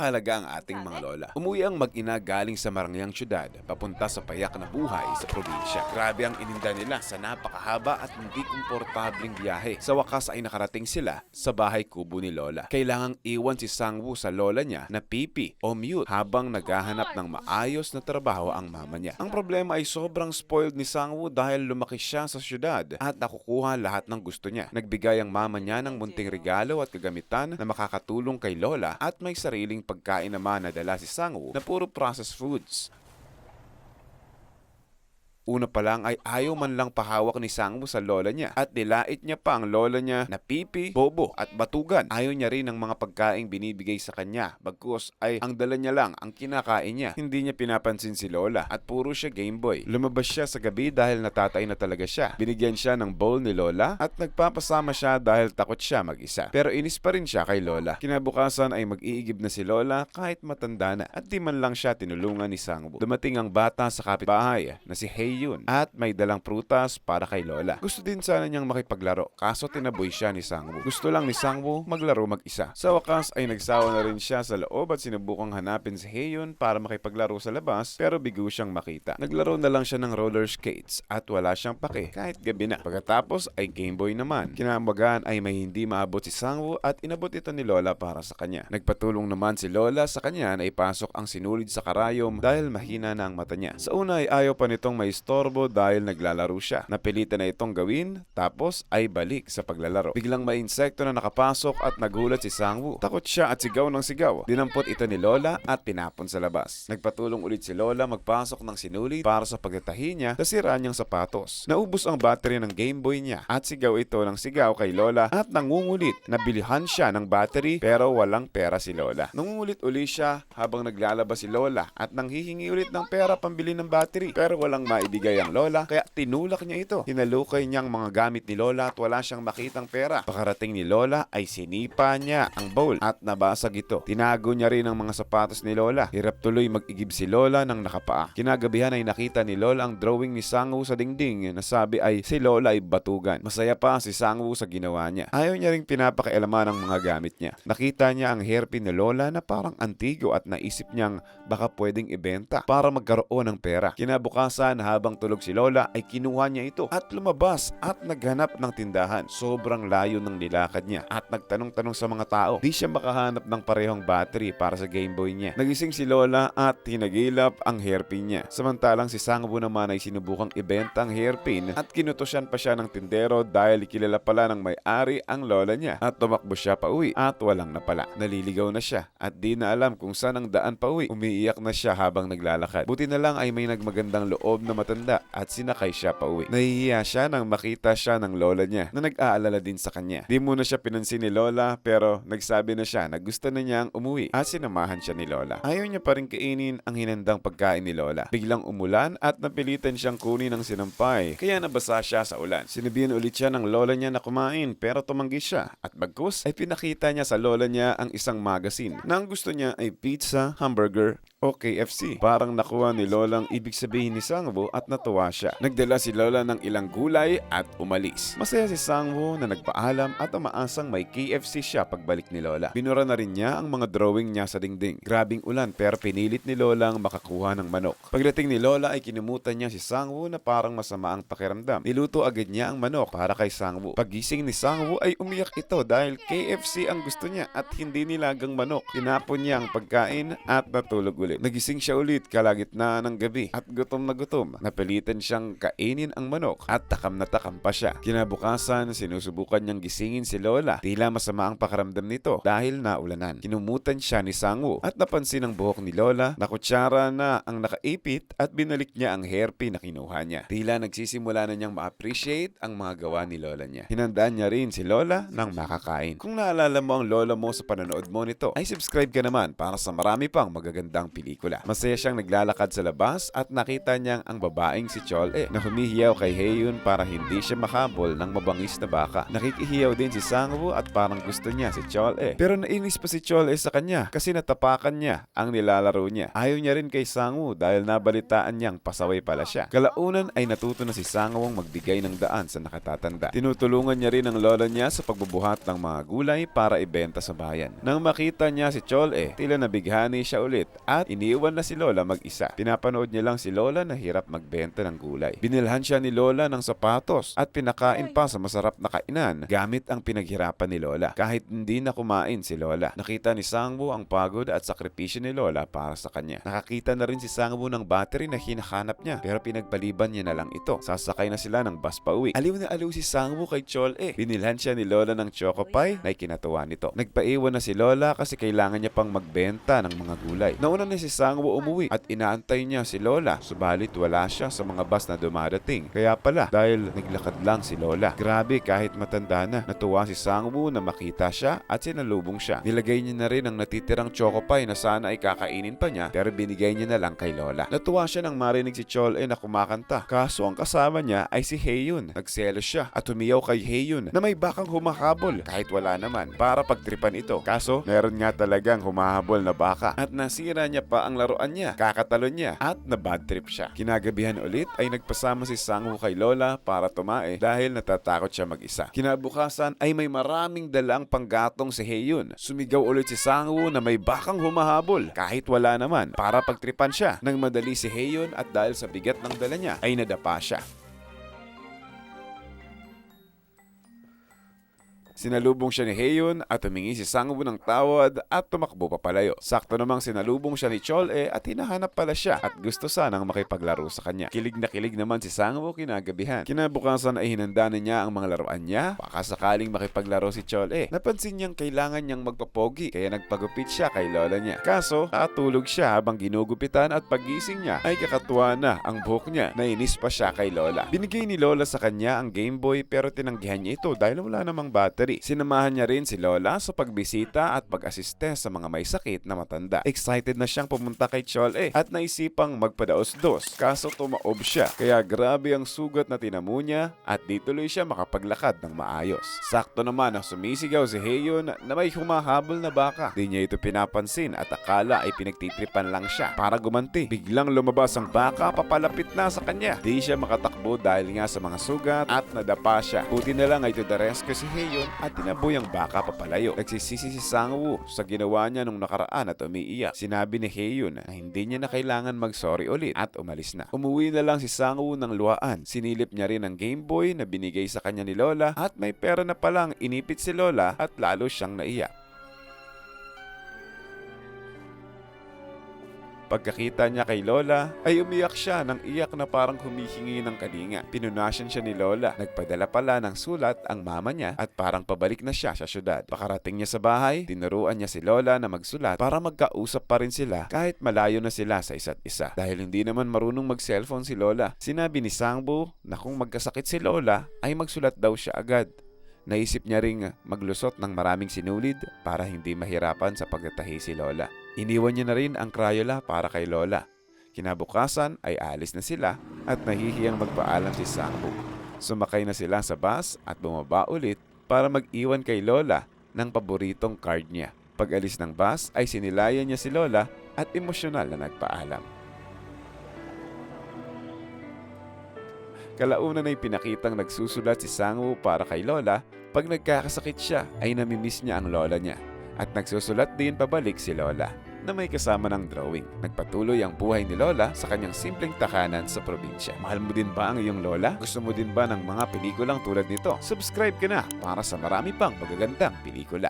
kahalaga ang ating mga lola. Umuwi ang mag-ina galing sa marangyang syudad, papunta sa payak na buhay sa probinsya. Grabe ang ininda nila sa napakahaba at hindi komportabling biyahe. Sa wakas ay nakarating sila sa bahay kubo ni lola. Kailangang iwan si Sangwoo sa lola niya na pipi o mute habang naghahanap ng maayos na trabaho ang mama niya. Ang problema ay sobrang spoiled ni Sangwoo dahil lumaki siya sa syudad at nakukuha lahat ng gusto niya. Nagbigay ang mama niya ng munting regalo at kagamitan na makakatulong kay lola at may sariling pagkain naman na dala si Sangwoo na puro processed foods. Una pa lang ay ayaw man lang pahawak ni Sangmo sa lola niya at nilait niya pa ang lola niya na pipi, bobo at batugan. Ayaw niya rin ng mga pagkaing binibigay sa kanya bagkus ay ang dala niya lang ang kinakain niya. Hindi niya pinapansin si lola at puro siya Game Boy. Lumabas siya sa gabi dahil natatay na talaga siya. Binigyan siya ng bowl ni lola at nagpapasama siya dahil takot siya mag-isa. Pero inis pa rin siya kay lola. Kinabukasan ay mag-iigib na si lola kahit matanda na at di man lang siya tinulungan ni Sangbo. Dumating ang bata sa kapitbahay na si Heyun at may dalang prutas para kay Lola. Gusto din sana niyang makipaglaro kaso tinaboy siya ni Sangwoo. Gusto lang ni Sangwoo maglaro mag-isa. Sa wakas ay nagsawa na rin siya sa loob at sinubukang hanapin si Heyun para makipaglaro sa labas pero bigo siyang makita. Naglaro na lang siya ng roller skates at wala siyang pake kahit gabi na. Pagkatapos ay Game Boy naman. Kinamagan ay may hindi maabot si Sangwoo at inabot ito ni Lola para sa kanya. Nagpatulong naman si Lola sa kanya na ipasok ang sinulid sa karayom dahil mahina na ang mata niya. Sa una ay ayaw pa nitong may istorbo dahil naglalaro siya. Napilitan na itong gawin tapos ay balik sa paglalaro. Biglang may insekto na nakapasok at nagulat si Sangwoo. Takot siya at sigaw ng sigaw. Dinampot ito ni Lola at tinapon sa labas. Nagpatulong ulit si Lola magpasok ng sinulid para sa pagtatahi niya sa sira niyang sapatos. Naubos ang battery ng Game Boy niya at sigaw ito ng sigaw kay Lola at nangungulit na bilihan siya ng battery pero walang pera si Lola. Nangungulit uli siya habang naglalabas si Lola at nanghihingi ulit ng pera pambili ng battery pero walang maibigay ang Lola kaya tinulak niya ito. Hinalukay niyang mga gamit ni Lola at wala siyang makitang pera. Pakarating ni Lola ay sinipa niya ang bowl at nabasag ito. Tinago niya rin ang mga sapatos ni Lola. Hirap tuloy mag-igib si Lola ng nakapaa. Kinagabihan ay nakita ni Lola ang drawing ni Sangwoo sa dingding na sabi ay si Lola ay batugan. Masaya pa si Sangwoo sa ginawa niya. Ayaw niya ring pinapakialaman ang mga gamit niya. Nakita niya ang hairpin ni Lola na parang antigo at naisip niyang baka pwedeng ibenta para magkaroon ng pera. Kinabukasan habang tulog si Lola ay kinuha niya ito at lumabas at naghanap ng tindahan. Sobrang layo ng nilakad niya at nagtanong-tanong sa mga tao. Di siya makahanap ng parehong battery para sa Game Boy niya. Nagising si Lola at tinagilap ang hairpin niya. Samantalang si Sangbo naman ay sinubukang ibenta ang hairpin at kinutosyan pa siya ng tindero dahil kilala pala ng may-ari ang lola niya at tumakbo siya pa uwi at walang napala. Naliligaw na siya at di na alam kung saan ang daan pa uwi. Umiiyak na siya habang naglalakad. Buti na lang ay may nagmagandang loob na matanda at sinakay siya pa uwi. Nahihiya siya nang makita siya ng lola niya na nag-aalala din sa kanya. Di muna siya pinansin ni lola pero nagsabi na siya na gusto na niyang umuwi at sinamahan siya ni lola. Ayaw niya pa rin kainin ang hinandang pagkain ni lola. Biglang umulan at napilitan siyang kunin ng sinampay kaya nabasa siya sa ulan. Sinabihan ulit siya ng lola niya na kumain pero tumanggi siya at bagkus ay pinakita niya sa lola niya ang isang magazine na ang gusto niya ay pizza, hamburger o KFC. Parang nakuha ni Lola ang ibig sabihin ni Sangwoo at natuwa siya. Nagdala si Lola ng ilang gulay at umalis. Masaya si Sangwoo na nagpaalam at umaasang may KFC siya pagbalik ni Lola. Binura na rin niya ang mga drawing niya sa dingding. Grabing ulan pero pinilit ni Lola ang makakuha ng manok. Pagdating ni Lola ay kinumutan niya si Sangwoo na parang masama ang pakiramdam. Niluto agad niya ang manok para kay Sangwoo. Pagising ni Sangwoo ay umiyak ito dahil KFC ang gusto niya at hindi nilagang manok. Tinapon niya ang pagkain at natulog ulit. Nagising siya ulit kalagitnaan ng gabi at gutom na gutom. Napilitan siyang kainin ang manok at takam na takam pa siya. Kinabukasan, sinusubukan niyang gisingin si Lola. Tila masama ang pakaramdam nito dahil naulanan. Kinumutan siya ni Sangwoo at napansin ang buhok ni Lola na kutsara na ang nakaipit at binalik niya ang hairpin na kinuha niya. Tila nagsisimula na niyang ma-appreciate ang mga gawa ni Lola niya. Hinandaan niya rin si Lola ng makakain. Kung naalala mo ang Lola mo sa panonood mo nito, ay subscribe ka naman para sa marami pang magagandang pelikula. Masaya siyang naglalakad sa labas at nakita niyang ang babaeng si Chol-e na humihiyaw kay Haeun para hindi siya makabol ng mabangis na baka. Nakikihiyaw din si Sangwoo at parang gusto niya si Chol-e. Pero nainis pa si Chol-e sa kanya kasi natapakan niya ang nilalaro niya. Ayaw niya rin kay Sangwoo dahil nabalitaan niyang pasaway pala siya. Kalaunan ay natuto na si Sangwoo magbigay ng daan sa nakatatanda. Tinutulungan niya rin ang lola niya sa pagbubuhat ng mga gulay para ibenta sa bayan. Nang makita niya si Chol-e, tila nabighani siya ulit at iniwan na si Lola mag-isa. Pinapanood niya lang si Lola na hirap magbenta ng gulay. Binilhan siya ni Lola ng sapatos at pinakain pa sa masarap na kainan gamit ang pinaghirapan ni Lola. Kahit hindi na kumain si Lola. Nakita ni Sangwoo ang pagod at sakripisyo ni Lola para sa kanya. Nakakita na rin si Sangwoo ng battery na hinahanap niya pero pinagpaliban niya na lang ito. Sasakay na sila ng bus pa uwi. Aliw na aliw si Sangwoo kay Chol-e. Binilhan siya ni Lola ng choco pie na ikinatuwa nito. Nagpaiwan na si Lola kasi kailangan niya pang magbenta ng mga gulay. Nauna na si Sangwoo umuwi at inaantay niya si Lola. Subalit wala siya sa mga bus na dumadating. Kaya pala dahil naglakad lang si Lola. Grabe kahit matanda na. Natuwa si Sangwoo na makita siya at sinalubong siya. Nilagay niya na rin ang natitirang choco pie na sana ay kakainin pa niya pero binigay niya na lang kay Lola. Natuwa siya nang marinig si Chol-e na kumakanta. Kaso ang kasama niya ay si Haeyun. Nagselos siya at tumiyaw kay Haeyun na may bakang humahabol kahit wala naman para pagtripan ito. Kaso meron nga talagang humahabol na baka at nasira niya pa ang laruan niya. Kakatalon niya at na bad trip siya. Kinagabihan ulit ay nagpasama si Sangwoo kay Lola para tumae dahil natatakot siya mag-isa. Kinabukasan ay may maraming dalang panggatong si Haeyun. Sumigaw ulit si Sangwoo na may bakang humahabol kahit wala naman para pagtripan siya. Nang madali si Haeyun at dahil sa bigat ng dala niya ay nadapa siya. Sinalubong siya ni Haeun at humingi si Sangwoo ng tawad at tumakbo papalayo. Sakto namang sinalubong siya ni Chol-e at hinahanap pala siya at gusto sanang makipaglaro sa kanya. Kilig na kilig naman si Sangwoo kinagabihan. Kinabukasan ay hinanda na niya ang mga laruan niya baka sakaling makipaglaro si Chol-e. Napansin niyang kailangan niyang magpapogi kaya nagpagupit siya kay lola niya. Kaso, katulog siya habang ginugupitan at pagising niya ay kakatuwa na ang buhok niya. Nainis pa siya kay lola. Binigay ni lola sa kanya ang Game Boy pero tinanggihan niya ito dahil wala namang battery. Sinamahan niya rin si Lola sa pagbisita at pag-asiste sa mga may sakit na matanda. Excited na siyang pumunta kay Chol-e at naisipang magpadaos-dos. Kaso tumaob siya. Kaya grabe ang sugat na tinamo niya at di tuloy siya makapaglakad ng maayos. Sakto naman ang sumisigaw si Haeun na may humahabol na baka. Di niya ito pinapansin at akala ay pinagtitripan lang siya para gumanti. Biglang lumabas ang baka papalapit na sa kanya. Di siya makatakbo dahil nga sa mga sugat at nadapa siya. Buti na lang ay to the rescue si Haeun at tinaboy ang baka papalayo. Nagsisisi si Sangwoo sa ginawa niya nung nakaraan at umiiyak. Sinabi ni Haeun na hindi niya na kailangan mag-sorry ulit at umalis na. Umuwi na lang si Sangwoo ng luwaan. Sinilip niya rin ang Game Boy na binigay sa kanya ni Lola at may pera na palang inipit si Lola at lalo siyang naiyak. Pagkakita niya kay Lola, ay umiyak siya ng iyak na parang humihingi ng kalinga. Pinunasyan siya ni Lola. Nagpadala pala ng sulat ang mama niya at parang pabalik na siya sa syudad. Pakarating niya sa bahay, tinuruan niya si Lola na magsulat para magkausap pa rin sila kahit malayo na sila sa isa't isa. Dahil hindi naman marunong mag-cellphone si Lola, sinabi ni Sangbo na kung magkasakit si Lola ay magsulat daw siya agad. Naisip niya ring maglusot ng maraming sinulid para hindi mahirapan sa pagtatahi si Lola. Iniwan niya na rin ang Crayola para kay Lola. Kinabukasan ay alis na sila at nahihiyang magpaalam si Sangbo. Sumakay na sila sa bus at bumaba ulit para mag-iwan kay Lola ng paboritong card niya. Pag alis ng bus ay sinilayan niya si Lola at emosyonal na nagpaalam. Kalaunan ay pinakitang nagsusulat si Sangwoo para kay Lola pag nagkakasakit siya ay namimiss niya ang lola niya at nagsusulat din pabalik si Lola na may kasama ng drawing. Nagpatuloy ang buhay ni Lola sa kanyang simpleng takanan sa probinsya. Mahal mo din ba ang iyong Lola? Gusto mo din ba ng mga pelikulang tulad nito? Subscribe ka na para sa marami pang magagandang pelikula.